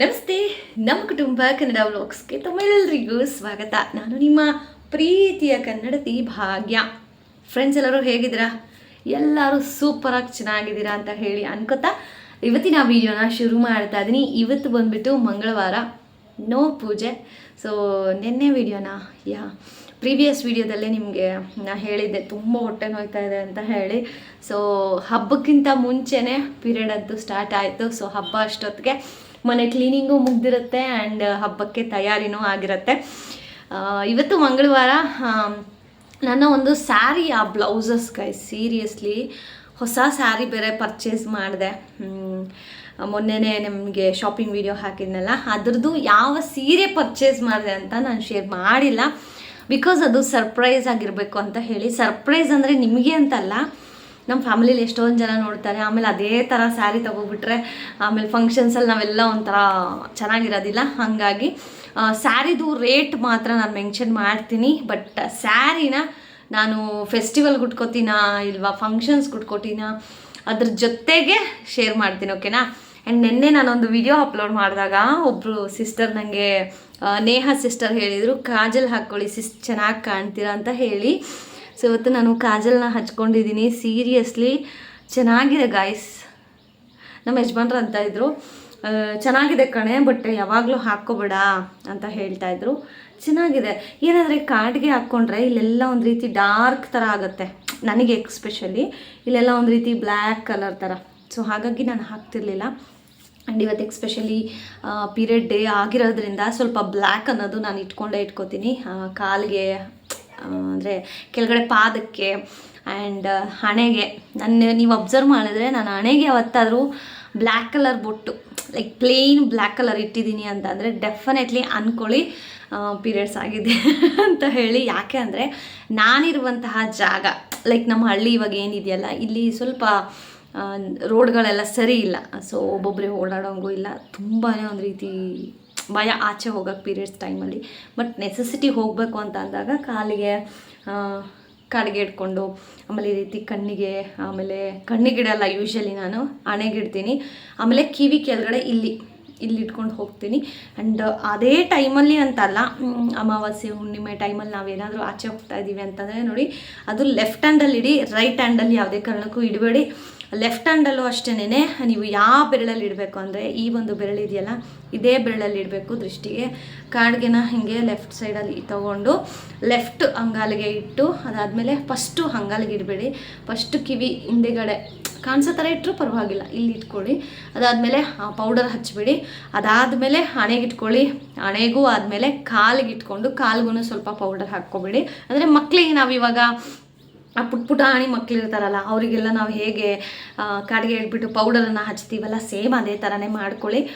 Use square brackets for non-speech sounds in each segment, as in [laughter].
ನಮಸ್ತೆ, ನಮ್ಮ ಕುಟುಂಬ ಕನ್ನಡ ವ್ಲಾಗ್ಸ್ಗೆ ತಮ್ಮೆಲ್ಲರಿಗೂ ಸ್ವಾಗತ. ನಾನು ನಿಮ್ಮ ಪ್ರೀತಿಯ ಕನ್ನಡತಿ ಭಾಗ್ಯ. ಫ್ರೆಂಡ್ಸ್ ಎಲ್ಲರೂ ಹೇಗಿದ್ದೀರಾ? ಎಲ್ಲರೂ ಸೂಪರಾಗಿ ಚೆನ್ನಾಗಿದ್ದೀರಾ ಅಂತ ಹೇಳಿ ಅನ್ಕೋತಾ ಇವತ್ತಿನ ವಿಡಿಯೋನ ಶುರು ಮಾಡ್ತಾ ಇದ್ದೀನಿ ಇವತ್ತು ಬಂದುಬಿಟ್ಟು ಮಂಗಳವಾರ ನೋ ಪೂಜೆ. ಸೊ ನಿನ್ನೆ ವಿಡಿಯೋನ ಯಾ ಪ್ರೀವಿಯಸ್ ವಿಡಿಯೋದಲ್ಲೇ ನಿಮಗೆ ನಾ ಹೇಳಿದ್ದೆ. ತುಂಬ ಹೊಟ್ಟೆ ನೋಯ್ತಾ ಇದೆ ಅಂತ ಹೇಳಿ. ಸೊ ಹಬ್ಬಕ್ಕಿಂತ ಮುಂಚೆನೇ ಪೀರಿಯಡ್ ಅಂತೂ ಸ್ಟಾರ್ಟ್ ಆಯಿತು. ಸೊ ಹಬ್ಬ ಅಷ್ಟೊತ್ತಿಗೆ ಮನೆ ಕ್ಲೀನಿಂಗು ಮುಗ್ದಿರುತ್ತೆ ಆ್ಯಂಡ್ ಹಬ್ಬಕ್ಕೆ ತಯಾರಿನೂ ಆಗಿರುತ್ತೆ. ಇವತ್ತು ಮಂಗಳವಾರ ನನ್ನ ಒಂದು ಸ್ಯಾರಿ ಆ ಬ್ಲೌಸಸ್ ಗೈ ಸೀರಿಯಸ್ಲಿ ಹೊಸ ಸ್ಯಾರಿ ಬೇರೆ ಪರ್ಚೇಸ್ ಮಾಡಿದೆ. ಮೊನ್ನೆನೇ ನಿಮಗೆ ಶಾಪಿಂಗ್ ವಿಡಿಯೋ ಹಾಕಿದ್ನಲ್ಲ, ಅದ್ರದ್ದು ಯಾವ ಸೀರೆ ಪರ್ಚೇಸ್ ಮಾಡಿದೆ ಅಂತ ನಾನು ಶೇರ್ ಮಾಡಿಲ್ಲ. ಬಿಕಾಸ್ ಅದು ಸರ್ಪ್ರೈಸ್ ಆಗಿರಬೇಕು ಅಂತ ಹೇಳಿ ಸರ್ಪ್ರೈಸ್ ಅಂದರೆ ನಿಮಗೆ ಅಂತಲ್ಲ ನಮ್ಮ ಫ್ಯಾಮಿಲಿಲಿ ಎಷ್ಟೊಂದು ಜನ ನೋಡ್ತಾರೆ, ಆಮೇಲೆ ಅದೇ ಥರ ಸ್ಯಾರಿ ತೊಗೊಬಿಟ್ರೆ, ಆಮೇಲೆ ಫಂಕ್ಷನ್ಸಲ್ಲಿ ನಾವೆಲ್ಲ ಒಂಥರ ಚೆನ್ನಾಗಿರೋದಿಲ್ಲ. ಹಾಗಾಗಿ ಸ್ಯಾರಿದು ರೇಟ್ ಮಾತ್ರ ನಾನು ಮೆನ್ಷನ್ ಮಾಡ್ತೀನಿ. ಬಟ್ ಸ್ಯಾರಿನ ನಾನು ಫೆಸ್ಟಿವಲ್ಗೆ ಉಟ್ಕೋತೀನಾ ಇಲ್ವಾ ಫಂಕ್ಷನ್ಸ್ಗೆ ಗುಟ್ಕೊತೀನಾ, ಅದ್ರ ಜೊತೆಗೆ ಶೇರ್ ಮಾಡ್ತೀನಿ ಓಕೆನಾ ಆ್ಯಂಡ್ ನಿನ್ನೆ ನಾನೊಂದು ವಿಡಿಯೋ ಅಪ್ಲೋಡ್ ಮಾಡಿದಾಗ ಒಬ್ಬರು ಸಿಸ್ಟರ್ ನನಗೆ ನೇಹಾ ಸಿಸ್ಟರ್ ಹೇಳಿದರು, ಕಾಜಲ್ ಹಾಕ್ಕೊಳ್ಳಿ ಸಿಸ್ ಚೆನ್ನಾಗಿ ಕಾಣ್ತೀರಾ? ಅಂತ ಹೇಳಿ. ಸೊ ಇವತ್ತು ನಾನು ಕಾಜಲ್ನ ಹಚ್ಕೊಂಡಿದ್ದೀನಿ. ಸೀರಿಯಸ್ಲಿ ಚೆನ್ನಾಗಿದೆ ಗಾಯ್ಸ್ ನಮ್ಮ ಯಜಮಾನ್ರು ಅಂತ ಇದ್ರು. ಚೆನ್ನಾಗಿದೆ ಕಣೆ ಬಟ್ ಯಾವಾಗಲೂ ಹಾಕ್ಕೋಬೇಡ ಅಂತ ಹೇಳ್ತಾ ಇದ್ರು. ಚೆನ್ನಾಗಿದೆ. ಏನಾದರೆ ಕಾಡ್ಗೆ ಹಾಕ್ಕೊಂಡ್ರೆ ಇಲ್ಲೆಲ್ಲ ಒಂದು ರೀತಿ ಡಾರ್ಕ್ ಥರ ಆಗುತ್ತೆ. ನನಗೆ ಎಕ್ಸ್ಪೆಷಲಿ ಇಲ್ಲೆಲ್ಲ ಒಂದು ರೀತಿ ಬ್ಲ್ಯಾಕ್ ಕಲರ್ ಥರ ಸೊ ಹಾಗಾಗಿ ನಾನು ಹಾಕ್ತಿರ್ಲಿಲ್ಲ. ಆ್ಯಂಡ್ ಇವತ್ತು ಎಕ್ಸ್ಪೆಷಲಿ ಪೀರಿಯಡ್ ಡೇ ಆಗಿರೋದ್ರಿಂದ ಸ್ವಲ್ಪ ಬ್ಲ್ಯಾಕ್ ಅನ್ನೋದು ನಾನು ಇಟ್ಕೊಂಡೇ ಇಟ್ಕೋತೀನಿ. ಕಾಲಿಗೆ ಅಂದರೆ ಕೆಳಗಡೆ ಪಾದಕ್ಕೆ ಆ್ಯಂಡ್ ಹಣೆಗೆ. ನನ್ನ ನೀವು ಅಬ್ಸರ್ವ್ ಮಾಡಿದ್ರೆ ನಾನು ಹಣೆಗೆ ಯಾವತ್ತಾದರೂ ಬ್ಲ್ಯಾಕ್ ಕಲರ್ ಬೊಟ್ಟು ಲೈಕ್ ಪ್ಲೇನ್ ಬ್ಲ್ಯಾಕ್ ಕಲರ್ ಇಟ್ಟಿದ್ದೀನಿ ಅಂತಂದರೆ ಡೆಫಿನೆಟ್ಲಿ ಅಂದ್ಕೊಳ್ಳಿ ಪೀರಿಯಡ್ಸ್ ಆಗಿದೆ [laughs] ಅಂತ ಹೇಳಿ. ಯಾಕೆ ಅಂದರೆ ನಾನಿರುವಂತಹ ಜಾಗ ಲೈಕ್ ನಮ್ಮ ಹಳ್ಳಿ ಇವಾಗ ಏನಿದೆಯಲ್ಲ, ಇಲ್ಲಿ ಸ್ವಲ್ಪ ರೋಡ್ಗಳೆಲ್ಲ ಸರಿ ಇಲ್ಲ. ಸೊ ಒಬ್ಬೊಬ್ಬರೇ ಓಡಾಡೋಂಗೂ ಇಲ್ಲ. ತುಂಬಾ ಒಂದು ರೀತಿ ಭಯ ಆಚೆ ಹೋಗೋಕ್ಕೆ ಪೀರಿಯಡ್ಸ್ ಟೈಮಲ್ಲಿ ಬಟ್ ನೆಸೆಸಿಟಿ ಹೋಗಬೇಕು ಅಂತ ಅಂದಾಗ ಕಾಲಿಗೆ ಕಾಲಿಗೆ ಇಟ್ಕೊಂಡು ಆಮೇಲೆ ಈ ರೀತಿ ಕಣ್ಣಿಗೆ, ಆಮೇಲೆ ಕಣ್ಣಿಗಿಡಲ್ಲ ಯೂಶ್ವಲಿ ನಾನು ಹಣೆಗಿಡ್ತೀನಿ ಆಮೇಲೆ ಕಿವಿ ಕೆಳಗಡೆ ಇಲ್ಲಿ ಇಲ್ಲಿ ಇಟ್ಕೊಂಡು ಹೋಗ್ತೀನಿ. ಆ್ಯಂಡ್ ಅದೇ ಟೈಮಲ್ಲಿ ಅಂತಲ್ಲ ಅಮಾವಾಸ್ಯೆ, ಹುಣ್ಣಿಮೆ ಟೈಮಲ್ಲಿ ನಾವೇನಾದರೂ ಆಚೆ ಹೋಗ್ತಾ ಇದ್ದೀವಿ ಅಂತಂದರೆ ನೋಡಿ, ಅದು ಲೆಫ್ಟ್ ಹ್ಯಾಂಡಲ್ಲಿ ಇಡಿ ರೈಟ್ ಹ್ಯಾಂಡಲ್ಲಿ ಯಾವುದೇ ಕಾರಣಕ್ಕೂ ಇಡಬೇಡಿ. ಲೆಫ್ಟ್ ಹ್ಯಾಂಡಲ್ಲೂ ಅಷ್ಟೇನೆ ನೀವು ಯಾವ ಬೆರಳಲ್ಲಿ ಇಡಬೇಕು ಅಂದರೆ ಈ ಒಂದು ಬೆರಳಿದೆಯಲ್ಲ ಇದೇ ಬೆರಳಲ್ಲಿ ಇಡಬೇಕು ದೃಷ್ಟಿಗೆ. ಕಾಡ್ಗೆನ ಹಿಂಗೆ ಲೆಫ್ಟ್ ಸೈಡಲ್ಲಿ ತಗೊಂಡು ಲೆಫ್ಟ್ ಅಂಗಾಲಿಗೆ ಇಟ್ಟು, ಅದಾದಮೇಲೆ ಫಸ್ಟು ಅಂಗಾಲಿಗೆ ಇಡಬೇಡಿ. ಫಸ್ಟು ಕಿವಿ ಹಿಂದೆಗಡೆ ಕಾಣಿಸೋ ಥರ ಇಟ್ಟರು ಪರವಾಗಿಲ್ಲ, ಇಲ್ಲಿ ಇಟ್ಕೊಳ್ಳಿ. ಅದಾದಮೇಲೆ ಪೌಡರ್ ಹಚ್ಬಿಡಿ. ಅದಾದಮೇಲೆ ಹಣೆಗೆ ಇಟ್ಕೊಳ್ಳಿ. ಹಣೆಗೂ ಆದಮೇಲೆ ಕಾಲಿಗೆ ಇಟ್ಕೊಂಡು ಕಾಲ್ಗೂ ಸ್ವಲ್ಪ ಪೌಡರ್ ಹಾಕ್ಕೊಬಿಡಿ. ಅಂದರೆ ಮಕ್ಕಳಿಗೆ ನಾವು ಇವಾಗ ಆ ಪುಟ್ ಪುಟಾಣಿ ಮಕ್ಕಳಿರ್ತಾರಲ್ಲ ಅವರಿಗೆಲ್ಲ ನಾವು ಹೇಗೆ ಕಾಡಿಗೆ ಇಟ್ಬಿಟ್ಟು ಪೌಡರನ್ನು ಹಚ್ತೀವಲ್ಲ ಸೇಮ್ ಅದೇ ಥರನೇ ಮಾಡ್ಕೊಳ್ಳಿ.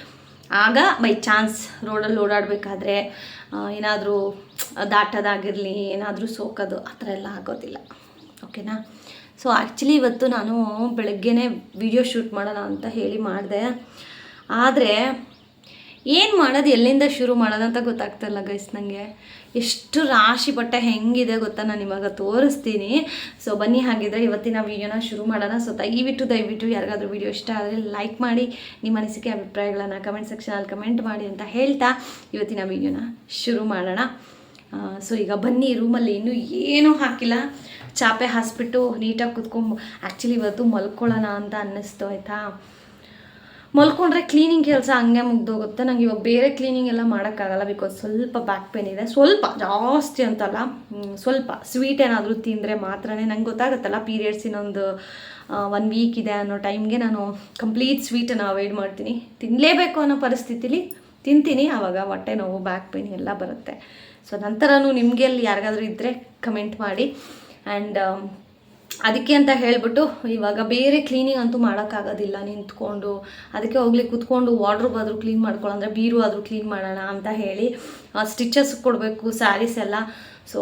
ಆಗ ಬೈ ಚಾನ್ಸ್ ರೋಡಲ್ಲಿ ಓಡಾಡಬೇಕಾದ್ರೆ ಏನಾದರೂ ದಾಟೋದಾಗಿರಲಿ, ಏನಾದರೂ ಸೋಕೋದು, ಆ ಥರ ಎಲ್ಲ ಆಗೋದಿಲ್ಲ. ಓಕೆನಾ ಸೊ ಆ್ಯಕ್ಚುಲಿ ಇವತ್ತು ನಾನು ಬೆಳಗ್ಗೆನೇ ವಿಡಿಯೋ ಶೂಟ್ ಮಾಡೋಣ ಅಂತ ಹೇಳಿ ಮಾಡಿದೆ. ಆದರೆ, ಏನು ಮಾಡೋದು ಎಲ್ಲಿಂದ ಶುರು ಮಾಡೋದಂತ ಅಂತ ಗೊತ್ತಾಗ್ತಿಲ್ಲ ಗೈಸ್ ನನಗೆ ಎಷ್ಟು ರಾಶಿ ಬಟ್ಟೆ ಹೆಂಗಿದೆ ಗೊತ್ತಾ ನಾನು ಇವಾಗ ತೋರಿಸ್ತೀನಿ. ಸೊ ಬನ್ನಿ ಹಾಗಿದ್ರೆ ಇವತ್ತಿನ ವೀಡಿಯೋನ ಶುರು ಮಾಡೋಣ. ಸೊ ದಯವಿಟ್ಟು ದಯವಿಟ್ಟು ಯಾರಿಗಾದ್ರೂ ವೀಡಿಯೋ ಇಷ್ಟ ಆದರೆ ಲೈಕ್ ಮಾಡಿ, ನಿಮ್ಮ ಅನಿಸಿಕೆ, ಅಭಿಪ್ರಾಯಗಳನ್ನು ಕಮೆಂಟ್ ಸೆಕ್ಷನಲ್ಲಿ ಕಮೆಂಟ್ ಮಾಡಿ ಅಂತ ಹೇಳ್ತಾ ಇವತ್ತಿನ ವೀಡಿಯೋನ ಶುರು ಮಾಡೋಣ. ಸೊ ಈಗ ಬನ್ನಿ ರೂಮಲ್ಲಿ ಇನ್ನೂ ಏನೂ ಹಾಕಿಲ್ಲ. ಚಾಪೆ ಹಾಸ್ಬಿಟ್ಟು ನೀಟಾಗಿ ಕುತ್ಕೊಂಡು ಆ್ಯಕ್ಚುಲಿ ಇವತ್ತು ಮಲ್ಕೊಳ್ಳೋಣ ಅಂತ ಅನ್ನಿಸ್ತು, ಆಯಿತಾ? ಮಲ್ಕೊಂಡ್ರೆ ಕ್ಲೀನಿಂಗ್ ಕೆಲಸ ಹಂಗೆ ಮುಗ್ದೋಗುತ್ತೆ. ನಂಗೆ ಇವಾಗ ಬೇರೆ ಕ್ಲೀನಿಂಗ್ ಎಲ್ಲ ಮಾಡೋಕ್ಕಾಗಲ್ಲ ಬಿಕಾಸ್ ಸ್ವಲ್ಪ ಬ್ಯಾಕ್ ಪೇನ್ ಇದೆ. ಸ್ವಲ್ಪ, ಜಾಸ್ತಿ ಅಂತಲ್ಲ ಸ್ವಲ್ಪ ಸ್ವೀಟ್ ಏನಾದರೂ ತಿಂದರೆ ಮಾತ್ರನೇ ನಂಗೆ ಗೊತ್ತಾಗುತ್ತಲ್ಲ ಪೀರಿಯಡ್ಸ್ ಇನ್ನೊಂದು ಒನ್ ವೀಕ್ ಇದೆ ಅನ್ನೋ ಟೈಮ್ಗೆ ನಾನು ಕಂಪ್ಲೀಟ್ ಸ್ವೀಟನ್ನು ಅವಾಯ್ಡ್ ಮಾಡ್ತೀನಿ. ತಿನ್ನಲೇಬೇಕು ಅನ್ನೋ ಪರಿಸ್ಥಿತಿಲಿ ತಿಂತೀನಿ. ಆವಾಗ ಹೊಟ್ಟೆ ನೋವು ಬ್ಯಾಕ್ ಪೇನ್ ಎಲ್ಲ ಬರುತ್ತೆ. ಸೊ ನಂತರನೂ ನಿಮಗೆ ಅಲ್ಲಿ ಯಾರಿಗಾದರೂ ಇದ್ದರೆ ಕಮೆಂಟ್ ಮಾಡಿ. ಆ್ಯಂಡ್ ಅದಕ್ಕೆ ಅಂತ ಹೇಳಿಬಿಟ್ಟು ಇವಾಗ ಬೇರೆ ಕ್ಲೀನಿಂಗ್ ಅಂತೂ ಮಾಡೋಕ್ಕಾಗೋದಿಲ್ಲ ನಿಂತ್ಕೊಂಡು. ಅದಕ್ಕೆ ಹೋಗ್ಲಿ, ಕುತ್ಕೊಂಡು ವಾರ್ಡ್ರೋಬ್ ಆದರೂ ಕ್ಲೀನ್ ಮಾಡ್ಕೊಳ್ಳೋ ಅಂದರೆ ಬೀರು ಆದರೂ ಕ್ಲೀನ್ ಮಾಡೋಣ ಅಂತ ಹೇಳಿ ಸ್ಟಿಚಸ್ ಕೊಡಬೇಕು ಸ್ಯಾರೀಸ್ ಎಲ್ಲ. ಸೊ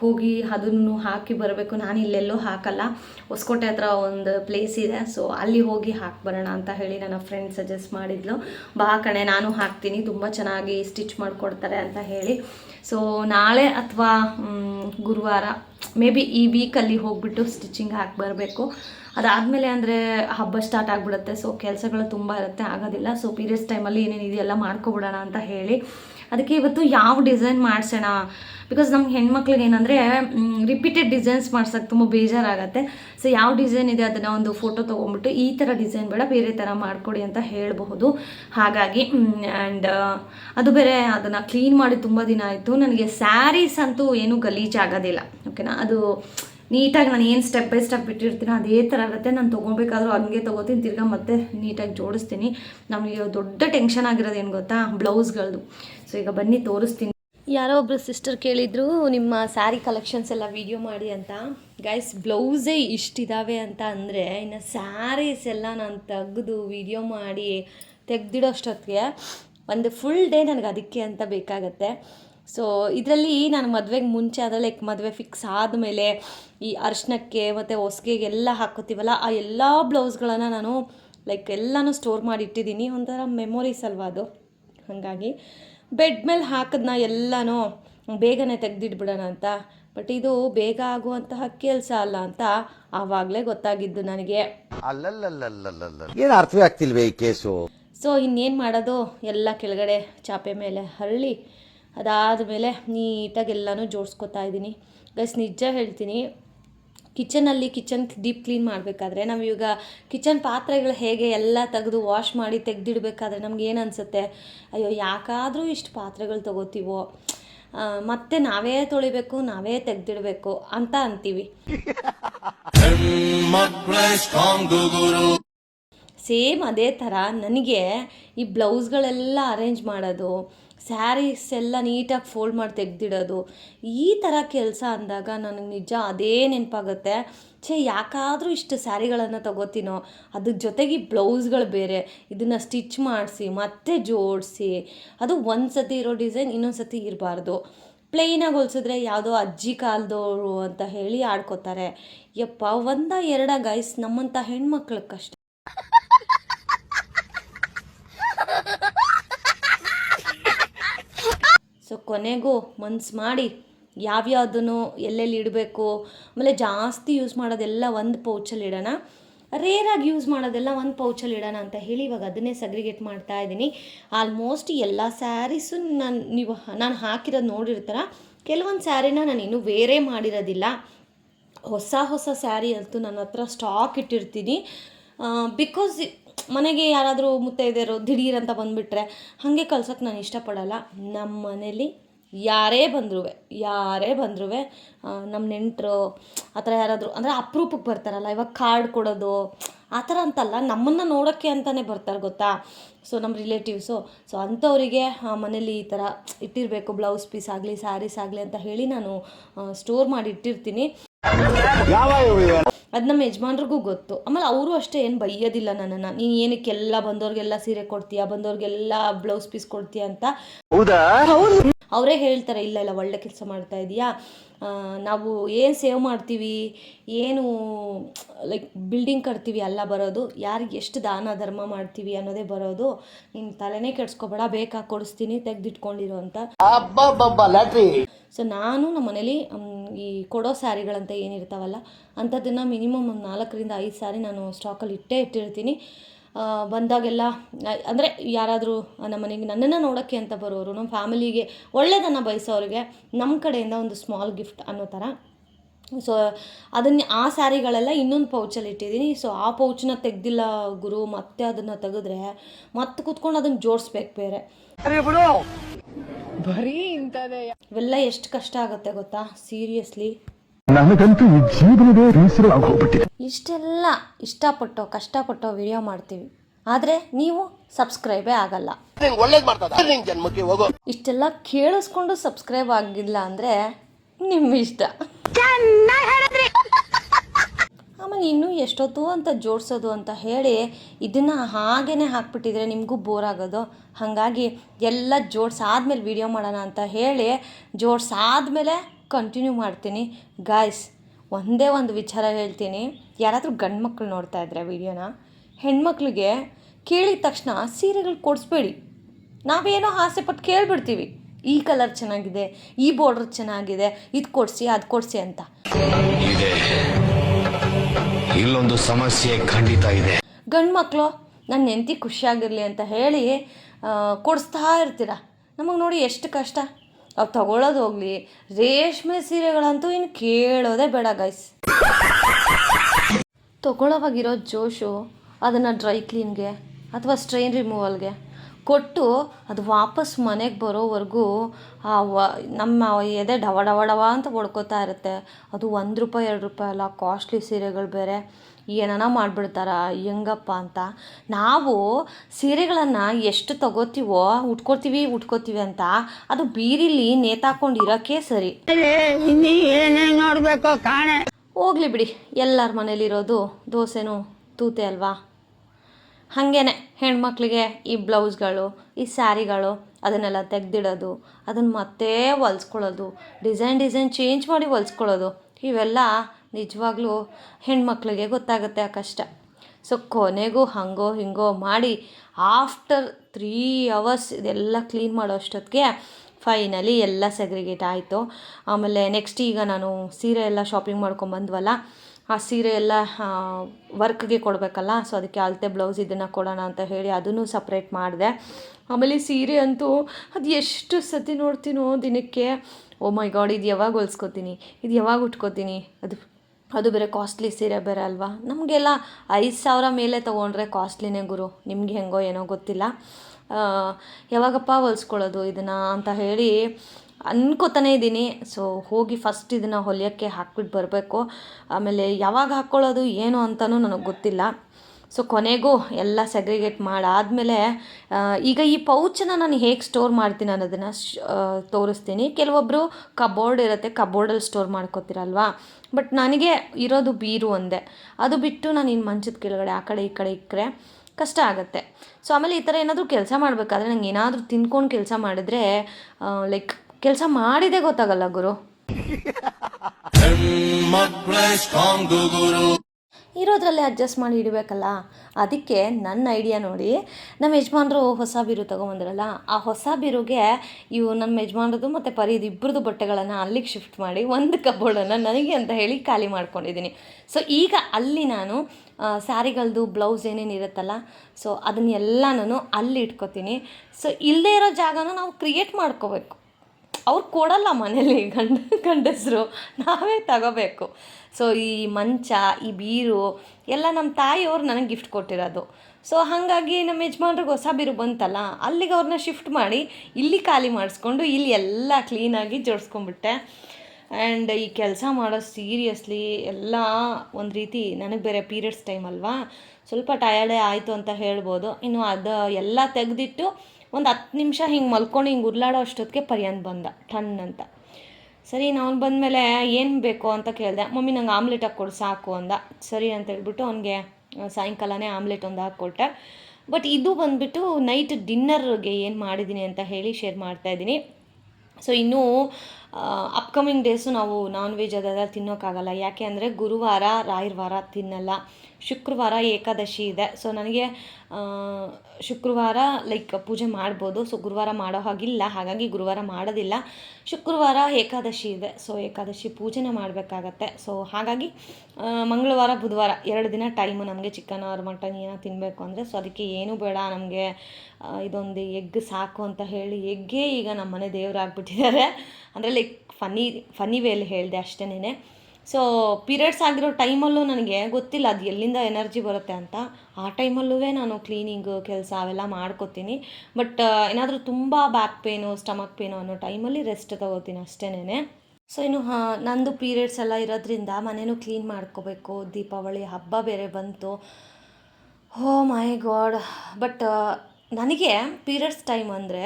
ಹೋಗಿ ಅದನ್ನು ಹಾಕಿ ಬರಬೇಕು. ನಾನು ಇಲ್ಲೆಲ್ಲೂ ಹಾಕಲ್ಲ. ಹೊಸಕೋಟೆ ಹತ್ರ ಒಂದು ಪ್ಲೇಸ್ ಇದೆ. ಸೊ ಅಲ್ಲಿ ಹೋಗಿ ಹಾಕಿ ಬರೋಣ ಅಂತ ಹೇಳಿ ನನ್ನ ಫ್ರೆಂಡ್ ಸಜೆಸ್ಟ್ ಮಾಡಿದ್ಲು. ಬಾ ಕಣೆ, ನಾನು ಹಾಕ್ತೀನಿ. ತುಂಬ ಚೆನ್ನಾಗಿ ಸ್ಟಿಚ್ ಮಾಡಿಕೊಡ್ತಾರೆ ಅಂತ ಹೇಳಿ. ಸೊ ನಾಳೆ ಅಥವಾ ಗುರುವಾರ ಮೇ ಬಿ ಈ ವೀಕಲ್ಲಿ ಹೋಗ್ಬಿಟ್ಟು ಸ್ಟಿಚಿಂಗ್ ಹಾಕಿ ಬರಬೇಕು. ಅದಾದಮೇಲೆ ಅಂದರೆ ಹಬ್ಬ ಸ್ಟಾರ್ಟ್ ಆಗಿಬಿಡುತ್ತೆ. ಸೊ ಕೆಲಸಗಳು ತುಂಬ ಇರುತ್ತೆ, ಆಗೋದಿಲ್ಲ. ಸೊ ಪೀರಿಯಡ್ಸ್ ಟೈಮಲ್ಲಿ ಏನೇನು ಇದೆಯಲ್ಲ ಮಾಡ್ಕೊಬಿಡೋಣ ಅಂತ ಹೇಳಿ. ಅದಕ್ಕೆ ಇವತ್ತು ಯಾವ ಡಿಸೈನ್ ಮಾಡಿಸೋಣ? ಬಿಕಾಸ್ ನಮ್ಮ ಹೆಣ್ಮಕ್ಳಿಗೆ ಏನಂದರೆ ರಿಪೀಟೆಡ್ ಡಿಸೈನ್ಸ್ ಮಾಡ್ಸೋಕ್ಕೆ ತುಂಬ ಬೇಜಾರಾಗುತ್ತೆ. ಸೊ ಯಾವ ಡಿಸೈನ್ ಇದೆ ಅದನ್ನು ಒಂದು ಫೋಟೋ ತೊಗೊಂಬಿಟ್ಟು ಈ ಥರ ಡಿಸೈನ್ ಬೇಡ, ಬೇರೆ ಥರ ಮಾಡಿಕೊಡಿ ಅಂತ ಹೇಳಬಹುದು. ಹಾಗಾಗಿ ಆ್ಯಂಡ್ ಅದು ಬೇರೆ ಅದನ್ನು ಕ್ಲೀನ್ ಮಾಡಿ ತುಂಬ ದಿನ ಆಯಿತು. ನನಗೆ ಸ್ಯಾರೀಸ್ ಅಂತೂ ಏನೂ ಗಲೀಜಾಗೋದಿಲ್ಲ. ಓಕೆನಾ ಅದು ನೀಟಾಗಿ ನಾನು ಏನು ಸ್ಟೆಪ್ ಬೈ ಸ್ಟೆಪ್ ಬಿಟ್ಟಿರ್ತೀನೋ ಅದೇ ಥರ ಇರುತ್ತೆ. ನಾನು ತೊಗೊಬೇಕಾದ್ರೂ ಹಂಗೆ ತೊಗೋತೀನಿ. ತಿರ್ಗಾ ಮತ್ತೆ ನೀಟಾಗಿ ಜೋಡಿಸ್ತೀನಿ. ನಮಗೆ ದೊಡ್ಡ ಟೆನ್ಷನ್ ಆಗಿರೋದು ಏನು ಗೊತ್ತಾ? ಬ್ಲೌಸ್ಗಳದ್ದು ಸೊ ಈಗ ಬನ್ನಿ ತೋರಿಸ್ತೀನಿ. ಯಾರೋ ಒಬ್ಬರು ಸಿಸ್ಟರ್ ಕೇಳಿದ್ರು, ನಿಮ್ಮ ಸ್ಯಾರಿ ಕಲೆಕ್ಷನ್ಸ್ ಎಲ್ಲ ವಿಡಿಯೋ ಮಾಡಿ ಅಂತ. ಗೈಸ್ ಬ್ಲೌಸೇ ಇಷ್ಟಿದ್ದಾವೆ ಅಂತ ಅಂದರೆ, ಇನ್ನು ಸ್ಯಾರೀಸ್ ಎಲ್ಲ ನಾನು ತೆಗೆದು ವಿಡಿಯೋ ಮಾಡಿ ತೆಗ್ದಿಡೋಷ್ಟೊತ್ತಿಗೆ, ಒಂದು ಫುಲ್ ಡೇ ನನಗೆ ಅದಕ್ಕೆ ಅಂತ ಬೇಕಾಗತ್ತೆ. ಸೊ ಇದರಲ್ಲಿ ನಾನು ಮದುವೆಗೆ ಮುಂಚೆ ಆದರೆ ಲೈಕ್ ಮದುವೆ ಫಿಕ್ಸ್ ಆದಮೇಲೆ ಈ ಅರ್ಶಿನಕ್ಕೆ ಮತ್ತು ಹೊಸ್ಗೆಗೆಲ್ಲ ಹಾಕೋತೀವಲ್ಲ ಆ ಎಲ್ಲ ಬ್ಲೌಸ್ಗಳನ್ನು ನಾನು ಲೈಕ್ ಎಲ್ಲನೂ ಸ್ಟೋರ್ ಮಾಡಿ ಇಟ್ಟಿದ್ದೀನಿ ಒಂಥರ ಮೆಮೊರೀಸ್ ಅಲ್ವಾ ಅದು? ಹಾಗಾಗಿ ಬೆಡ್ ಮೇಲೆ ಹಾಕಿದ್ನ ಎಲ್ಲನೂ ಬೇಗನೆ ತೆಗೆದಿಟ್ಬಿಡೋಣ ಅಂತ. ಬಟ್ ಇದು ಬೇಗ ಆಗುವಂತಹ ಕೆಲಸ ಅಲ್ಲ ಅಂತ ಆವಾಗಲೇ ಗೊತ್ತಾಗಿದ್ದು ನನಗೆ. ಏನು ಅರ್ಥವೇ ಆಗ್ತಿಲ್ವೇ ಈ ಕೇಸು? ಸೊ ಇನ್ನೇನು ಮಾಡೋದು? ಎಲ್ಲ ಕೆಳಗಡೆ ಚಾಪೆ ಮೇಲೆ ಹರಳಿ ಅದಾದಮೇಲೆ ನೀಟಾಗಿ ಎಲ್ಲನೂ ಜೋಡಿಸ್ಕೊತಾ ಇದ್ದೀನಿ. ಗೈಸ್ ನಿಜ ಹೇಳ್ತೀನಿ, ಕಿಚನಲ್ಲಿ ಕಿಚನ್ ಡೀಪ್ ಕ್ಲೀನ್ ಮಾಡಬೇಕಾದ್ರೆ ನಾವು ಇವಾಗ ಕಿಚನ್ ಪಾತ್ರೆಗಳು ಹೇಗೆ ಎಲ್ಲ ತೆಗೆದು ವಾಶ್ ಮಾಡಿ ತೆಗೆದಿಡಬೇಕಾದ್ರೆ ನಮ್ಗೆ ಏನು ಅನಿಸುತ್ತೆ? ಅಯ್ಯೋ, ಯಾಕಾದರೂ ಇಷ್ಟು ಪಾತ್ರೆಗಳು ತೊಗೋತೀವೋ? ಮತ್ತೆ ನಾವೇ ತೊಳಿಬೇಕು, ನಾವೇ ತೆಗೆದಿಡಬೇಕು ಅಂತ ಅಂತೀವಿ. ಸೇಮ್ ಅದೇ ಥರ ನನಗೆ ಈ ಬ್ಲೌಸ್ಗಳೆಲ್ಲ ಅರೇಂಜ್ ಮಾಡೋದು ಸ್ಯಾರೀಸ್ ಎಲ್ಲ ನೀಟಾಗಿ ಫೋಲ್ಡ್ ಮಾಡಿ ತೆಗೆದಿಡೋದು, ಈ ಥರ ಕೆಲಸ ಅಂದಾಗ ನನಗೆ ನಿಜ ಅದೇ ನೆನಪಾಗುತ್ತೆ. ಛೇ, ಯಾಕಾದರೂ ಇಷ್ಟು ಸ್ಯಾರಿಗಳನ್ನು ತಗೋತೀನೋ, ಅದ್ರ ಜೊತೆಗೆ ಬ್ಲೌಸ್ಗಳು ಬೇರೆ, ಇದನ್ನು ಸ್ಟಿಚ್ ಮಾಡಿಸಿ, ಮತ್ತೆ ಜೋಡಿಸಿ, ಅದು ಒಂದು ಸತಿ ಇರೋ ಡಿಸೈನ್ ಇನ್ನೊಂದು ಸತಿ ಇರಬಾರ್ದು ಪ್ಲೇನಾಗಿ ಹೊಲ್ಸಿದ್ರೆ ಯಾವುದೋ ಅಜ್ಜಿ ಕಾಲದವರು ಅಂತ ಹೇಳಿ ಆಡ್ಕೋತಾರೆ. ಯಪ್ಪ, ಒಂದ ಎರಡ ಗೈಸ್ ನಮ್ಮಂಥ ಹೆಣ್ಮಕ್ಳಿಗೆ ಕಷ್ಟ ಸೊ ಕೊನೆಗೂ ಮನ್ಸು ಮಾಡಿ ಯಾವ್ಯಾವುದನ್ನು ಎಲ್ಲೆಲ್ಲಿ ಇಡಬೇಕು, ಆಮೇಲೆ ಜಾಸ್ತಿ ಯೂಸ್ ಮಾಡೋದೆಲ್ಲ ಒಂದು ಪೌಚಲ್ಲಿ ಇಡೋಣ. ರೇರಾಗಿ ಯೂಸ್ ಮಾಡೋದೆಲ್ಲ ಒಂದು ಪೌಚಲ್ಲಿ ಇಡೋಣ ಅಂತ ಹೇಳಿ ಇವಾಗ ಅದನ್ನೇ ಸಗ್ರಿಗೇಟ್ ಮಾಡ್ತಾ ಇದ್ದೀನಿ. ಆಲ್ಮೋಸ್ಟ್ ಎಲ್ಲ ಸ್ಯಾರೀಸು ನಾನು ನೀವು, ನಾನು ಹಾಕಿರೋದು ನೋಡಿರ್ತಾರ ಕೆಲವೊಂದು ಸ್ಯಾರಿನ ನಾನು ಇನ್ನೂ ಬೇರೆ ಮಾಡಿರೋದಿಲ್ಲ. ಹೊಸ ಹೊಸ ಸ್ಯಾರಿ ಅಂತೂ ನನ್ನ ಹತ್ರ ಸ್ಟಾಕ್ ಇಟ್ಟಿರ್ತೀನಿ. ಬಿಕಾಸ್ ಮನೆಗೆ ಯಾರಾದರೂ ಮುತ್ತೈದೆಯರು ದಿಢೀರ್ ಅಂತ ಬಂದುಬಿಟ್ರೆ ಹಾಗೆ ಕಳ್ಸೋಕ್ಕೆ ನಾನು ಇಷ್ಟಪಡಲ್ಲ. ನಮ್ಮ ಮನೇಲಿ ಯಾರೇ ಬಂದ್ರೂ ಯಾರೇ ಬಂದ್ರೂ ನಮ್ಮ ನೆಂಟರು, ಆ ಥರ ಯಾರಾದರೂ, ಅಂದರೆ ಅಪರೂಪಕ್ಕೆ ಬರ್ತಾರಲ್ಲ, ಇವಾಗ ಕಾರ್ಡ್ ಕೊಡೋದು, ಆ ಥರ ಅಂತಲ್ಲ, ನಮ್ಮನ್ನು ನೋಡೋಕ್ಕೆ ಅಂತಲೇ ಬರ್ತಾರೆ ಗೊತ್ತಾ? ಸೊ ನಮ್ಮ ರಿಲೇಟಿವ್ಸು ಸೊ ಅಂಥವರಿಗೆ ಮನೇಲಿ ಈ ಥರ ಇಟ್ಟಿರಬೇಕು ಬ್ಲೌಸ್ ಪೀಸ್ ಆಗಲಿ ಸ್ಯಾರೀಸ್ ಆಗಲಿ ಅಂತ ಹೇಳಿ ನಾನು ಸ್ಟೋರ್ ಮಾಡಿ ಇಟ್ಟಿರ್ತೀನಿ. ಅದು ನಮ್ಮ ಯಜಮಾನ್ರಿಗೂ ಗೊತ್ತು. ಆಮೇಲೆ ಅವರು ಅಷ್ಟೇ ಏನು ಬೈಯೋದಿಲ್ಲ ನನ್ನನ್ನು. ನೀನು ಏನಕ್ಕೆಲ್ಲ ಬಂದವ್ರಿಗೆಲ್ಲ ಸೀರೆ ಕೊಡ್ತೀಯಾ ಬಂದವ್ರಿಗೆಲ್ಲ ಬ್ಲೌಸ್ ಪೀಸ್ ಕೊಡ್ತೀಯಾ ಅಂತ. ಹೌದಾ. ಅವರೇ ಹೇಳ್ತಾರೆ ಇಲ್ಲ ಇಲ್ಲ ಒಳ್ಳೆ ಕೆಲಸ ಮಾಡ್ತಾ ಇದೀಯಾ? ನಾವು ಏನು ಸೇವ್ ಮಾಡ್ತೀವಿ? ಏನು ಲೈಕ್ ಬಿಲ್ಡಿಂಗ್ ಕಟ್ತೀವಿ ಅಲ್ಲ ಬರೋದು? ಯಾರಿಗೆ ಎಷ್ಟು ದಾನ ಧರ್ಮ ಮಾಡ್ತೀವಿ ಅನ್ನೋದೇ ಬರೋದು? ನೀನು ತಲೆನೇ ಕೆಡ್ಸ್ಕೊಬೇಡ ಬೇಕಾ ಕೊಡಿಸ್ತೀನಿ ತೆಗೆದಿಟ್ಕೊಂಡಿರೋ ಅಂತ. ಸೊ ನಾನು ನಮ್ಮ ಮನೇಲಿ ಈ ಕೊಡೋ ಸ್ಯಾರಿಗಳಂತ ಏನಿರ್ತಾವಲ್ಲ ಅಂಥದ್ದನ್ನು ಮಿನಿಮಮ್ ಒಂದು ನಾಲ್ಕರಿಂದ ಐದು ಸ್ಯಾರಿ ನಾನು ಸ್ಟಾಕಲ್ಲಿ ಇಟ್ಟೇ ಇಟ್ಟಿರ್ತೀನಿ. ಬಂದಾಗೆಲ್ಲ ಅಂದರೆ ಯಾರಾದರೂ ನಮ್ಮ ಮನೆಗೆ ನನ್ನನ್ನು ನೋಡೋಕ್ಕೆ ಅಂತ ಬರೋರು ನಮ್ಮ ಫ್ಯಾಮಿಲಿಗೆ ಒಳ್ಳೆಯದನ್ನು ಬಯಸೋರಿಗೆ ನಮ್ಮ ಕಡೆಯಿಂದ ಒಂದು ಸ್ಮಾಲ್ ಗಿಫ್ಟ್ ಅನ್ನೋ ಥರ. ಸೊ ಅದನ್ನು ಆ ಸ್ಯಾರಿಗಳೆಲ್ಲ ಇನ್ನೊಂದು ಪೌಚಲ್ಲಿ ಇಟ್ಟಿದ್ದೀನಿ. ಸೊ ಆ ಪೌಚನ ತೆಗ್ದಿಲ್ಲ ಗುರು ಮತ್ತೆ ಅದನ್ನು ತೆಗೆದ್ರೆ ಮತ್ತೆ ಕೂತ್ಕೊಂಡು ಅದನ್ನು ಜೋಡಿಸ್ಬೇಕು ಬೇರೆ. ಇವೆಲ್ಲ ಎಷ್ಟು ಕಷ್ಟ ಆಗುತ್ತೆ ಗೊತ್ತಾ? ಸೀರಿಯಸ್ಲಿ ನನಗಂತೂ ಈ ಜೀವನವೇ ಬೇಸರ ಹೋಗ್ಬಿಟ್ಟಿದೆ ಇಷ್ಟೆಲ್ಲ ಇಷ್ಟಪಟ್ಟು ಕಷ್ಟಪಟ್ಟು ವಿಡಿಯೋ ಮಾಡ್ತೀವಿ. ಆದರೆ ನೀವು ಸಬ್ಸ್ಕ್ರೈಬೇ ಆಗಲ್ಲ. ಒಳ್ಳೇದ್ ಮಾಡ್ತದ ನಿನ್ ಜನ್ಮಕ್ಕೆ ಹೋಗೋ ಇಷ್ಟೆಲ್ಲ ಕೇಳಿಸ್ಕೊಂಡು ಸಬ್ಸ್ಕ್ರೈಬ್ ಆಗಿಲ್ಲ ಅಂದರೆ ನಿಮ್ಮ ಇಷ್ಟ. ಆಮೇಲೆ ಇನ್ನೂ ಎಷ್ಟೊತ್ತು ಅಂತ ಜೋಡಿಸೋದು ಅಂತ ಹೇಳಿ ಇದನ್ನು ಹಾಗೇ ಹಾಕ್ಬಿಟ್ಟಿದ್ರೆ ನಿಮಗೂ ಬೋರ್ ಆಗೋದು. ಹಾಗಾಗಿ ಎಲ್ಲ ಜೋಡ್ಸಾದ್ಮೇಲೆ ವಿಡಿಯೋ ಮಾಡೋಣ ಅಂತ ಹೇಳಿ ಜೋಡ್ಸಾದ್ಮೇಲೆ ಕಂಟಿನ್ಯೂ ಮಾಡ್ತೀನಿ. ಗಾಯ್ಸ್ ಒಂದೇ ಒಂದು ವಿಚಾರ ಹೇಳ್ತೀನಿ. ಯಾರಾದರೂ ಗಂಡು ಮಕ್ಕಳು ನೋಡ್ತಾ ಇದ್ದರೆ ವಿಡಿಯೋನ ಹೆಣ್ಮಕ್ಳಿಗೆ ಕೇಳಿದ ತಕ್ಷಣ ಸೀರೆಗಳು ಕೊಡಿಸ್ಬೇಡಿ. ನಾವೇನೋ ಆಸೆ ಪಟ್ಟು ಕೇಳ್ಬಿಡ್ತೀವಿ. ಈ ಕಲರ್ ಚೆನ್ನಾಗಿದೆ ಈ ಬಾರ್ಡರ್ ಚೆನ್ನಾಗಿದೆ ಇದು ಕೊಡಿಸಿ ಅದು ಕೊಡಿಸಿ ಅಂತ. ಇಲ್ಲೊಂದು ಸಮಸ್ಯೆ ಖಂಡಿತ ಇದೆ. ಗಂಡು ಮಕ್ಕಳು ನನ್ನ ಹೆಂಡತಿ ಖುಷಿಯಾಗಿರಲಿ ಅಂತ ಹೇಳಿ ಕೊಡಿಸ್ತಾ ಇರ್ತೀರ? ನಮಗೆ ನೋಡಿ ಎಷ್ಟು ಕಷ್ಟ. ಅವು ತಗೊಳ್ಳೋದು ಹೋಗ್ಲಿ. ರೇಷ್ಮೆ ಸೀರೆಗಳಂತೂ ಇನ್ನು ಕೇಳೋದೇ ಬೇಡ ಗೈಸ್ ತಗೊಳ್ಳೋವಾಗಿರೋ ಜೋಶು ಅದನ್ನು ಡ್ರೈ ಕ್ಲೀನ್ಗೆ ಅಥವಾ ಸ್ಟ್ರೈನ್ ರಿಮೂವಲ್ಗೆ ಕೊಟ್ಟು ಅದು ವಾಪಸ್ ಮನೆಗೆ ಬರೋವರೆಗೂ ಆ ವ, ನಮ್ಮ ಎದೆ ಡವ ಡವ ಡವ ಅಂತ ಹೊಡ್ಕೋತಾ ಇರುತ್ತೆ. ಅದು ಒಂದು ರೂಪಾಯಿ, ಎರಡು ರೂಪಾಯಿ ಅಲ್ಲ ಕಾಸ್ಟ್ಲಿ ಸೀರೆಗಳು ಬೇರೆ. ಏನಾನ ಮಾಡಿಬಿಡ್ತಾರ ಹೆಂಗಪ್ಪ ಅಂತ. ನಾವು ಸೀರೆಗಳನ್ನು ಎಷ್ಟು ತಗೋತೀವೋ ಉಟ್ಕೋತೀವಿ ಉಟ್ಕೋತೀವಿ ಅಂತ ಅದು ಬೀರಿಲಿ ನೇತಾಕೊಂಡು ಇರೋಕ್ಕೆ ಸರಿ ಹೋಗ್ಲಿ ಬಿಡಿ ಎಲ್ಲರ ಮನೇಲಿರೋದು ದೋಸೆನೂ ತೂತೆ ಅಲ್ವಾ? ಹಾಗೇನೆ ಹೆಣ್ಮಕ್ಳಿಗೆ ಈ ಬ್ಲೌಸ್ಗಳು ಈ ಸ್ಯಾರಿಗಳು ಅದನ್ನೆಲ್ಲ ತೆಗ್ದಿಡೋದು ಅದನ್ನು ಮತ್ತೆ ಹೊಲ್ಸ್ಕೊಳ್ಳೋದು ಡಿಸೈನ್ ಡಿಸೈನ್ ಚೇಂಜ್ ಮಾಡಿ ಹೊಲ್ಸ್ಕೊಳ್ಳೋದು ಇವೆಲ್ಲ ನಿಜವಾಗ್ಲೂ ಹೆಣ್ಮಕ್ಳಿಗೆ ಗೊತ್ತಾಗುತ್ತೆ ಆ ಕಷ್ಟ. ಸೊ ಕೊನೆಗೂ ಹಂಗೋ ಹಿಂಗೋ ಮಾಡಿ ಆಫ್ಟರ್ ತ್ರೀ ಅವರ್ಸ್ ಇದೆಲ್ಲ ಕ್ಲೀನ್ ಮಾಡೋ ಅಷ್ಟೊತ್ತಿಗೆ ಫೈನಲಿ ಎಲ್ಲ ಸೆಗ್ರಿಗೇಟ್ ಆಯಿತು. ಆಮೇಲೆ ನೆಕ್ಸ್ಟ್ ಈಗ ನಾನು ಸೀರೆ ಎಲ್ಲ ಶಾಪಿಂಗ್ ಮಾಡ್ಕೊಂಬಂದ್ವಲ್ಲ ಆ ಸೀರೆ ಎಲ್ಲ ವರ್ಕ್ಗೆ ಕೊಡಬೇಕಲ್ಲ, ಸೊ ಅದಕ್ಕೆ ಅಳತೆ ಬ್ಲೌಸ್ ಇದನ್ನು ಕೊಡೋಣ ಅಂತ ಹೇಳಿ ಅದನ್ನು ಸಪ್ರೇಟ್ ಮಾಡಿದೆ. ಆಮೇಲೆ ಸೀರೆ ಅಂತೂ ಅದು ಎಷ್ಟು ಸತಿ ನೋಡ್ತೀನೋ ದಿನಕ್ಕೆ, ಓ ಮೈ ಗಾಡ್ ಇದು ಯಾವಾಗ ಹೊಲ್ಸ್ಕೊತೀನಿ, ಇದು ಯಾವಾಗ ಉಟ್ಕೋತೀನಿ, ಅದು ಅದು ಬೇರೆ ಕಾಸ್ಟ್ಲಿ ಸೀರೆ ಬೇರೆ ಅಲ್ವಾ? ನಮಗೆಲ್ಲ ಐದು ಸಾವಿರ ಮೇಲೆ ತೊಗೊಂಡ್ರೆ ಕಾಸ್ಟ್ಲಿನೇ ಗುರು. ನಿಮ್ಗೆ ಹೆಂಗೋ ಏನೋ ಗೊತ್ತಿಲ್ಲ. ಯಾವಾಗಪ್ಪ ಹೊಲ್ಸ್ಕೊಳ್ಳೋದು ಇದನ್ನು ಅಂತ ಹೇಳಿ ಅನ್ಕೋತಾನೇ ಇದ್ದೀನಿ. ಸೊ ಹೋಗಿ ಫಸ್ಟ್ ಇದನ್ನು ಹೊಲಿಯೋಕ್ಕೆ ಹಾಕ್ಬಿಟ್ಟು ಬರಬೇಕು. ಆಮೇಲೆ ಯಾವಾಗ ಹಾಕ್ಕೊಳ್ಳೋದು, ಏನು ಅಂತಲೂ ನನಗೆ ಗೊತ್ತಿಲ್ಲ. ಸೊ ಕೊನೆಗೂ ಎಲ್ಲ ಸೆಗ್ರಿಗೇಟ್ ಮಾಡಾದಮೇಲೆ ಈಗ ಈ ಪೌಚನ್ನು ನಾನು ಹೇಗೆ ಸ್ಟೋರ್ ಮಾಡ್ತೀನಿ ಅನ್ನೋದನ್ನು ತೋರಿಸ್ತೀನಿ. ಕೆಲವೊಬ್ಬರು ಕಬೋರ್ಡ್ ಇರುತ್ತೆ ಕಬೋರ್ಡಲ್ಲಿ ಸ್ಟೋರ್ ಮಾಡ್ಕೋತೀರಲ್ವಾ? ಬಟ್ ನನಗೆ ಇರೋದು ಬೀರು ಒಂದೇ. ಅದು ಬಿಟ್ಟು ನಾನು ಇನ್ನು ಮಂಚದ ಕೆಳಗಡೆ, ಆ ಕಡೆ, ಈ ಕಡೆ ಇಕ್ಕರೆ ಕಷ್ಟ ಆಗುತ್ತೆ. ಸೊ ಆಮೇಲೆ ಈ ಥರ ಏನಾದರೂ ಕೆಲಸ ಮಾಡಬೇಕಾದ್ರೆ ನಂಗೆ ಏನಾದರೂ ತಿನ್ಕೊಂಡು ಕೆಲಸ ಮಾಡಿದ್ರೆ ಲೈಕ್ ಕೆಲಸ ಮಾಡಿದೆ ಗೊತ್ತಾಗಲ್ಲ ಗುರು. [laughs] ಇರೋದ್ರಲ್ಲೇ ಅಡ್ಜಸ್ಟ್ ಮಾಡಿ ಇಡಬೇಕಲ್ಲ? ಅದಕ್ಕೆ ನನ್ನ ಐಡಿಯಾ ನೋಡಿ, ನಮ್ಮ ಯಜಮಾನ್ರು ಹೊಸ ಬೀರು ತೊಗೊಂಬಂದ್ರಲ್ಲ, ಆ ಹೊಸ ಬೀರುಗೆ ಇವು ನಮ್ಮ ಯಜಮಾನ್ರದ್ದು ಮತ್ತು ಪರಿದು ಇಬ್ಬರದು ಬಟ್ಟೆಗಳನ್ನು ಅಲ್ಲಿಗೆ ಶಿಫ್ಟ್ ಮಾಡಿ ಒಂದು ಕಬೋರ್ಡನ್ನು ನನಗೆ ಅಂತ ಹೇಳಿ ಖಾಲಿ ಮಾಡ್ಕೊಂಡಿದ್ದೀನಿ. ಸೊ ಈಗ ಅಲ್ಲಿ ನಾನು ಸ್ಯಾರಿಗಳದ್ದು ಬ್ಲೌಸ್ ಏನೇನು ಇರುತ್ತಲ್ಲ ಸೊ ಅದನ್ನೆಲ್ಲನೂ ಅಲ್ಲಿ ಇಟ್ಕೋತೀನಿ. ಸೊ ಇಲ್ಲದೇ ಇರೋ ಜಾಗನ ನಾವು ಕ್ರಿಯೇಟ್ ಮಾಡ್ಕೋಬೇಕು. ಅವ್ರು ಕೊಡಲ್ಲ ಮನೇಲಿ ಗಂಡ, ಗಂಡಸರು, ನಾವೇ ತಗೋಬೇಕು. ಸೊ ಈ ಮಂಚ, ಈ ಬೀರು ಎಲ್ಲ ನಮ್ಮ ತಾಯಿಯವ್ರು ನನಗೆ ಗಿಫ್ಟ್ ಕೊಟ್ಟಿರೋದು. ಸೊ ಹಾಗಾಗಿ ನಮ್ಮ ಯಜಮಾನ್ರಿಗೆ ಹೊಸ ಬೀರು ಬಂತಲ್ಲ, ಅಲ್ಲಿಗೆ ಅವ್ರನ್ನ ಶಿಫ್ಟ್ ಮಾಡಿ ಇಲ್ಲಿ ಖಾಲಿ ಮಾಡಿಸ್ಕೊಂಡು ಇಲ್ಲಿ ಎಲ್ಲ ಕ್ಲೀನಾಗಿ ಜೋಡಿಸ್ಕೊಂಡ್ಬಿಟ್ಟೆ. ಆ್ಯಂಡ್ ಈ ಕೆಲಸ ಮಾಡೋ ಸೀರಿಯಸ್ಲಿ ಎಲ್ಲ ಒಂದು ರೀತಿ ನನಗೆ ಬೇರೆ ಪೀರಿಯಡ್ಸ್ ಟೈಮ್ ಅಲ್ವಾ? ಸ್ವಲ್ಪ ಟಯರ್ಡೇ ಆಯಿತು ಅಂತ ಹೇಳ್ಬೋದು. ಇನ್ನು ಅದು ಎಲ್ಲ ತೆಗೆದಿಟ್ಟು ಒಂದು ಹತ್ತು ನಿಮಿಷ ಹಿಂಗೆ ಮಲ್ಕೊಂಡು ಹಿಂಗೆ ಉರ್ಲಾಡೋ ಅಷ್ಟೊತ್ತಿಗೆ ಪರ್ಯಂತ್ ಬಂದ ಟನ್ ಅಂತ. ಸರಿ ನಾನು ಬಂದಮೇಲೆ ಏನು ಬೇಕು ಅಂತ ಕೇಳಿದೆ, ಮಮ್ಮಿ, ನಂಗೆ ಆಮ್ಲೆಟ್ ಹಾಕ್ಕೊಡು, ಸಾಕು ಅಂದ. ಸರಿ ಅಂತ ಹೇಳ್ಬಿಟ್ಟು ಅವನಿಗೆ ಸಾಯಂಕಾಲನೇ ಆಮ್ಲೆಟ್ ಒಂದು ಹಾಕ್ಕೊಟ್ಟೆ. ಬಟ್ ಇದು ಬಂದುಬಿಟ್ಟು ನೈಟ್ ಡಿನ್ನರ್ಗೆ ಏನು ಮಾಡಿದ್ದೀನಿ ಅಂತ ಹೇಳಿ ಶೇರ್ ಮಾಡ್ತಾಯಿದ್ದೀನಿ ಸೊ, ಇನ್ನೂ ಅಪ್ಕಮಿಂಗ್ ಡೇಸು ನಾವು ನಾನ್ ವೆಜ್ ಅದೆಲ್ಲ ತಿನ್ನೋಕ್ಕಾಗಲ್ಲ. ಯಾಕೆ ಅಂದರೆ ಗುರುವಾರ ರಾಯರ ವಾರ ತಿನ್ನಲ್ಲ. ಶುಕ್ರವಾರ ಏಕಾದಶಿ ಇದೆ. ಸೊ ನನಗೆ ಶುಕ್ರವಾರ ಲೈಕ್ ಪೂಜೆ ಮಾಡ್ಬೋದು. ಸೊ ಗುರುವಾರ ಮಾಡೋ ಹಾಗಿಲ್ಲ. ಹಾಗಾಗಿ ಗುರುವಾರ ಮಾಡೋದಿಲ್ಲ. ಶುಕ್ರವಾರ ಏಕಾದಶಿ ಇದೆ. ಸೊ ಏಕಾದಶಿ ಪೂಜೆನೇ ಮಾಡಬೇಕಾಗತ್ತೆ. ಸೊ ಹಾಗಾಗಿ ಮಂಗಳವಾರ, ಬುಧವಾರ ಎರಡು ದಿನ ಟೈಮು ನಮಗೆ ಚಿಕನ್ ಆರ್ ಮಟನ್ ಏನೋ ತಿನ್ನಬೇಕು ಅಂದರೆ ಸೊ ಅದಕ್ಕೆ ಏನೂ ಬೇಡ. ನಮಗೆ ಇದೊಂದು ಎಗ್ ಸಾಕು ಅಂತ ಹೇಳಿ ಎಗ್ಗೇ ಈಗ ನಮ್ಮ ಮನೆ ದೇವರಾಗ್ಬಿಟ್ಟಿದ್ದಾರೆ ಅಂದರೆ ಲೈಕ್ ಫನ್ನಿ ಫನ್ನಿ ವೇಲಿ ಹೇಳಿದೆ ಅಷ್ಟೇನೆ ಸೊ ಪೀರಿಯಡ್ಸ್ ಆಗಿರೋ ಟೈಮಲ್ಲೂ ನನಗೆ ಗೊತ್ತಿಲ್ಲ ಅದು ಎಲ್ಲಿಂದ ಎನರ್ಜಿ ಬರುತ್ತೆ ಅಂತ. ಆ ಟೈಮಲ್ಲೂ ನಾನು ಕ್ಲೀನಿಂಗು ಕೆಲಸ ಅವೆಲ್ಲ ಮಾಡ್ಕೋತೀನಿ. ಬಟ್ ಏನಾದರೂ ತುಂಬ ಬ್ಯಾಕ್ ಪೇನು ಸ್ಟಮಕ್ ಪೇನು ಅನ್ನೋ ಟೈಮಲ್ಲಿ ರೆಸ್ಟ್ ತಗೋತೀನಿ ಅಷ್ಟೇನೆ ಸೊ ಇನ್ನು ನಂದು ಪೀರಿಯಡ್ಸ್ ಎಲ್ಲ ಇರೋದ್ರಿಂದ ಮನೇನೂ ಕ್ಲೀನ್ ಮಾಡ್ಕೋಬೇಕು. ದೀಪಾವಳಿ ಹಬ್ಬ ಬೇರೆ ಬಂತು. ಹೋ ಮೈ ಗಾಡ್ ಬಟ್ ನನಗೆ ಪೀರಿಯಡ್ಸ್ ಟೈಮ್ ಅಂದರೆ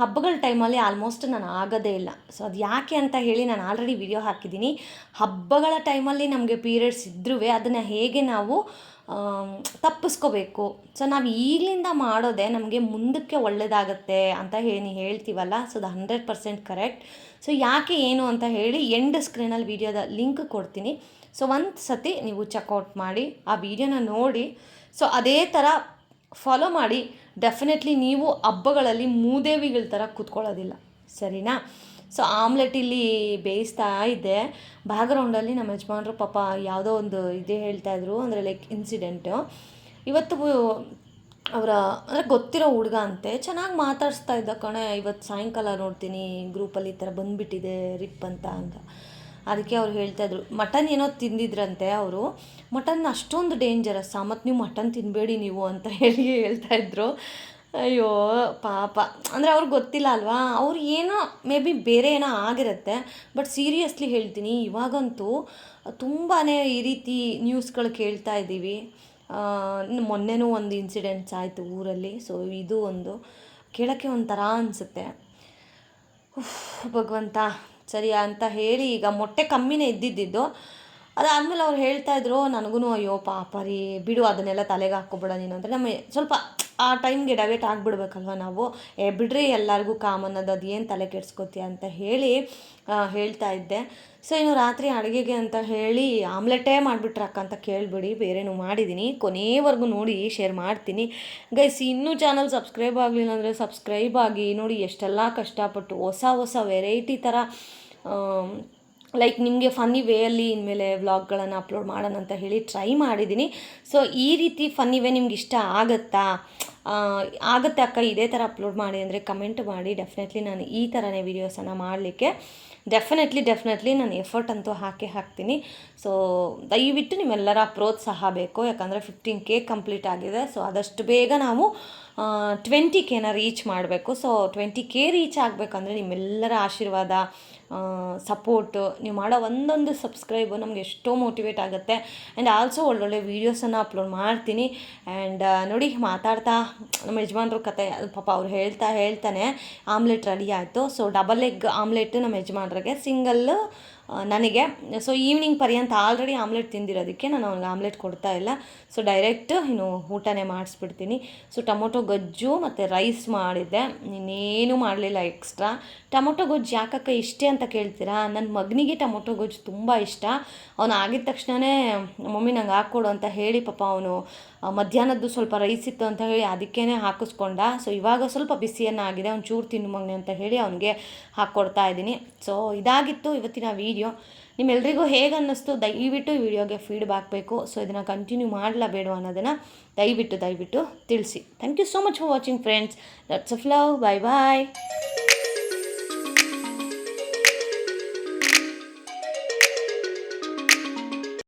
ಹಬ್ಬಗಳ ಟೈಮಲ್ಲಿ ಆಲ್ಮೋಸ್ಟ್ ನಾನು ಆಗೋದೇ ಇಲ್ಲ. ಸೊ ಅದು ಯಾಕೆ ಅಂತ ಹೇಳಿ ನಾನು ಆಲ್ರೆಡಿ ವಿಡಿಯೋ ಹಾಕಿದ್ದೀನಿ. ಹಬ್ಬಗಳ ಟೈಮಲ್ಲಿ ನಮಗೆ ಪೀರಿಯಡ್ಸ್ ಇದ್ರೂ ಅದನ್ನು ಹೇಗೆ ನಾವು ತಪ್ಪಿಸ್ಕೋಬೇಕು. ಸೊ ನಾವು ಈಗಲಿಂದ ಮಾಡೋದೆ ನಮಗೆ ಮುಂದಕ್ಕೆ ಒಳ್ಳೆಯದಾಗತ್ತೆ ಅಂತ ಹೇಳಿ ಹೇಳ್ತೀವಲ್ಲ? ಸೊ ಅದು ಹಂಡ್ರೆಡ್ ಪರ್ಸೆಂಟ್ ಕರೆಕ್ಟ್ ಸೊ ಯಾಕೆ ಏನು ಅಂತ ಹೇಳಿ ಎಂಡ್ ಸ್ಕ್ರೀನಲ್ಲಿ ವಿಡಿಯೋದ ಲಿಂಕ್ ಕೊಡ್ತೀನಿ. ಸೊ ಒಂದು ಸತಿ ನೀವು ಚೆಕ್ಔಟ್ ಮಾಡಿ ಆ ವಿಡಿಯೋನ ನೋಡಿ. ಸೊ ಅದೇ ಥರ ಫಾಲೋ ಮಾಡಿ. ಡೆಫಿನೆಟ್ಲಿ ನೀವು ಹಬ್ಬಗಳಲ್ಲಿ ಮೂದೇವಿಗಳ ಥರ ಕೂತ್ಕೊಳ್ಳೋದಿಲ್ಲ. ಸರಿನಾ? ಸೊ ಆಮ್ಲೆಟ್ ಇಲ್ಲಿ ಬೇಯಿಸ್ತಾ ಇದ್ದೆ. ಬ್ಯಾಗ್ರೌಂಡಲ್ಲಿ ನಮ್ಮ ಯಜಮಾನ್ರು ಪಾಪ ಯಾವುದೋ ಒಂದು ಇದೇ ಹೇಳ್ತಾಯಿದ್ರು ಅಂದರೆ ಲೈಕ್ ಇನ್ಸಿಡೆಂಟು ಇವತ್ತು ಅವರ, ಅಂದರೆ ಗೊತ್ತಿರೋ ಹುಡುಗ ಅಂತೆ. ಚೆನ್ನಾಗಿ ಮಾತಾಡಿಸ್ತಾ ಇದ್ದ ಕಣೆ. ಇವತ್ತು ಸಾಯಂಕಾಲ ನೋಡ್ತೀನಿ. ಗ್ರೂಪಲ್ಲಿ ಈ ಥರ ಬಂದುಬಿಟ್ಟಿದೆ. ರಿಪ್ ಅಂತ ಅಂತ. ಅದಕ್ಕೆ ಅವ್ರು ಹೇಳ್ತಾಯಿದ್ರು ಮಟನ್ ಏನೋ ತಿಂದಿದ್ರಂತೆ ಅವರು, ಮಟನ್ ಅಷ್ಟೊಂದು ಡೇಂಜರಸ್ ಮತ್ತು ನೀವು ಮಟನ್ ತಿನ್ನಬೇಡಿ ನೀವು ಅಂತ ಹೇಳಿ ಹೇಳ್ತಾಯಿದ್ರು ಅಯ್ಯೋ, ಪಾಪ. ಅಂದರೆ ಅವ್ರಿಗೆ ಗೊತ್ತಿಲ್ಲ ಅಲ್ವಾ? ಅವ್ರು ಏನೋ ಮೇ ಬಿ ಬೇರೆ ಏನೋ ಆಗಿರುತ್ತೆ ಬಟ್ ಸೀರಿಯಸ್ಲಿ ಹೇಳ್ತೀನಿ, ಇವಾಗಂತೂ ತುಂಬಾ ಈ ರೀತಿ ನ್ಯೂಸ್ಗಳು ಕೇಳ್ತಾ ಇದ್ದೀವಿ. ಮೊನ್ನೆನೂ ಒಂದು ಇನ್ಸಿಡೆಂಟ್ಸ್ ಆಯಿತು ಊರಲ್ಲಿ ಸೊ ಇದು ಒಂದು ಕೇಳೋಕ್ಕೆ ಒಂಥರ ಅನಿಸುತ್ತೆ. ಭಗವಂತ. ಸರಿಯಾ ಅಂತ ಹೇಳಿ ಈಗ ಮೊಟ್ಟೆ ಕಮ್ಮಿನೇ ಇದ್ದಿದ್ದಿದ್ದು. ಅದಾದಮೇಲೆ ಅವ್ರು ಹೇಳ್ತಾಯಿದ್ರು ನನಗೂ ಅಯ್ಯೋ ಪಾಪ ರೀ, ಬಿಡು ಅದನ್ನೆಲ್ಲ ತಲೆಗೆ ಹಾಕ್ಕೊಬೇಡ ನೀನು. ಅಂದರೆ ನಮ್ಮ ಸ್ವಲ್ಪ ಆ ಟೈಮ್ಗೆ ಡೈವೇಟ್ ಆಗಿಬಿಡ್ಬೇಕಲ್ವ ನಾವು. ಏ ಬಿಡ್ರಿ, ಎಲ್ಲರಿಗೂ ಕಾಮನ್ ಅದು ಅದು ಏನು ತಲೆ ಕೆಡ್ಸ್ಕೊತೀಯ? ಅಂತ ಹೇಳಿ ಹೇಳ್ತಾ ಇದ್ದೆ. ಸೊ ಇನ್ನು ರಾತ್ರಿ ಅಡುಗೆಗೆ ಅಂತ ಹೇಳಿ ಆಮ್ಲೆಟೇ ಮಾಡಿಬಿಟ್ರಕ್ಕ ಅಂತ ಕೇಳಿಬಿಡಿ, ಬೇರೆನೂ ಮಾಡಿದ್ದೀನಿ ಕೊನೆವರೆಗೂ ನೋಡಿ ಶೇರ್ ಮಾಡ್ತೀನಿ. ಗೈಸ್, ಇನ್ನೂ ಚಾನಲ್ ಸಬ್ಸ್ಕ್ರೈಬ್ ಆಗಲಿಲ್ಲ ಅಂದರೆ ಸಬ್ಸ್ಕ್ರೈಬ್ ಆಗಿ ನೋಡಿ, ಎಷ್ಟೆಲ್ಲ ಕಷ್ಟಪಟ್ಟು ಹೊಸ ಹೊಸ ವೆರೈಟಿ ಥರ ಲೈಕ್ ನಿಮಗೆ ಫನ್ನಿ ವೇಯಲ್ಲಿ ಇನ್ಮೇಲೆ ವ್ಲಾಗ್ಗಳನ್ನು ಅಪ್ಲೋಡ್ ಮಾಡೋಣ ಅಂತ ಹೇಳಿ ಟ್ರೈ ಮಾಡಿದ್ದೀನಿ ಸೊ ಈ ರೀತಿ ಫನ್ನಿ ವೇ ನಿಮ್ಗೆ ಇಷ್ಟ ಆಗುತ್ತಾ? ಆಗುತ್ತೆ ಅಕ್ಕ, ಇದೇ ಥರ ಅಪ್ಲೋಡ್ ಮಾಡಿ ಅಂದರೆ ಕಮೆಂಟ್ ಮಾಡಿ. ಡೆಫಿನೆಟ್ಲಿ ನಾನು ಈ ಥರನೇ ವೀಡಿಯೋಸನ್ನು ಮಾಡಲಿಕ್ಕೆ ಡೆಫಿನೆಟ್ಲಿ ಡೆಫಿನೆಟ್ಲಿ ನಾನು ಎಫರ್ಟ್ ಅಂತೂ ಹಾಕಿ ಹಾಕ್ತೀನಿ. ಸೊ ದಯವಿಟ್ಟು ನಿಮ್ಮೆಲ್ಲರ ಪ್ರೋತ್ಸಾಹ ಬೇಕು. ಯಾಕಂದರೆ ಫಿಫ್ಟೀನ್ ಕೆ ಕಂಪ್ಲೀಟ್ ಆಗಿದೆ. ಸೊ ಆದಷ್ಟು ಬೇಗ ನಾವು ಟ್ವೆಂಟಿ ಕೆನ ರೀಚ್ ಮಾಡಬೇಕು. ಸೊ ಟ್ವೆಂಟಿ ಕೆ ರೀಚ್ ಆಗಬೇಕಂದ್ರೆ ನಿಮ್ಮೆಲ್ಲರ ಆಶೀರ್ವಾದ ಸಪೋರ್ಟು ನೀವು ಮಾಡೋ ಒಂದೊಂದು ಸಬ್ಸ್ಕ್ರೈಬು ನಮಗೆ ಎಷ್ಟೋ ಮೋಟಿವೇಟ್ ಆಗುತ್ತೆ. ಆ್ಯಂಡ್ ಆಲ್ಸೋ ಒಳ್ಳೊಳ್ಳೆ ವೀಡಿಯೋಸನ್ನು ಅಪ್ಲೋಡ್ ಮಾಡ್ತೀನಿ. ಆ್ಯಂಡ್ ನೋಡಿ ಮಾತಾಡ್ತಾ, ನಮ್ಮ ಯಜಮಾನ್ರ ಕತೆ, ಪಾಪ ಅವ್ರು ಹೇಳ್ತಾ ಹೇಳ್ತಾನೆ, ಆಮ್ಲೆಟ್ ರೆಡಿ ಆಯಿತು. ಸೊ ಡಬಲ್ ಎಗ್ ಆಮ್ಲೆಟ್ ನಮ್ಮ ಯಜಮಾನ್ರಿಗೆ ಸಿಂಗಲ್ಲು ನನಗೆ. ಸೊ ಈವ್ನಿಂಗ್ ಪರ್ಯಂತ ಆಲ್ರೆಡಿ ಆಮ್ಲೆಟ್ ತಿಂದಿರೋದಕ್ಕೆ ನಾನು ಅವ್ನಿಗೆ ಆಮ್ಲೆಟ್ ಕೊಡ್ತಾ ಇಲ್ಲ. ಸೊ ಡೈರೆಕ್ಟ್ ಇನ್ನು ಊಟನೇ ಮಾಡಿಸ್ಬಿಡ್ತೀನಿ. ಸೊ ಟೊಮೊಟೊ ಗೊಜ್ಜು ಮತ್ತು ರೈಸ್ ಮಾಡಿದ್ದೆ. ಇನ್ನೇನು ಮಾಡಲಿಲ್ಲ ಎಕ್ಸ್ಟ್ರಾ ಟೊಮೊಟೊ ಗೊಜ್ಜು ಯಾಕಕ್ಕ ಇಷ್ಟೇ ಅಂತ ಕೇಳ್ತೀರಾ? ನನ್ನ ಮಗನಿಗೆ ಟೊಮೊಟೊ ಗೊಜ್ಜು ತುಂಬ ಇಷ್ಟ. ಅವನು ಆಗಿದ ತಕ್ಷಣವೇ ಮಮ್ಮಿ ನಂಗೆ ಹಾಕ್ಕೊಡು ಅಂತ ಹೇಳಿ ಪಾಪ ಅವನು ಮಧ್ಯಾಹ್ನದ್ದು ಸ್ವಲ್ಪ ರೈಸ್ ಇತ್ತು ಅಂತ ಹೇಳಿ ಅದಕ್ಕೇ ಹಾಕಿಸ್ಕೊಂಡ. ಸೊ ಇವಾಗ ಸ್ವಲ್ಪ ಬಿಸಿಯನ್ನು ಆಗಿದೆ. ಅವ್ನು ಚೂರು ತಿನ್ನು ಮಗನೆ ಅಂತ ಹೇಳಿ ಅವನಿಗೆ ಹಾಕ್ಕೊಡ್ತಾ ಇದ್ದೀನಿ. ಸೊ ಇದಾಗಿತ್ತು ಇವತ್ತಿನ ವೀಡಿಯೋ ನಿಮ್ಮೆಲ್ಲರಿಗೂ ಹೇಗೆ ಅನ್ನಿಸ್ತು? ದಯವಿಟ್ಟು ಈ ವಿಡಿಯೋಗೆ ಫೀಡ್ಬ್ಯಾಕ್ ಬೇಕು ಸೊ ಇದನ್ನು ಕಂಟಿನ್ಯೂ ಮಾಡಲ ಬೇಡ ಅನ್ನೋದನ್ನು ದಯವಿಟ್ಟು ದಯವಿಟ್ಟು ತಿಳಿಸಿ. Thank you so much for watching friends lots of love bye bye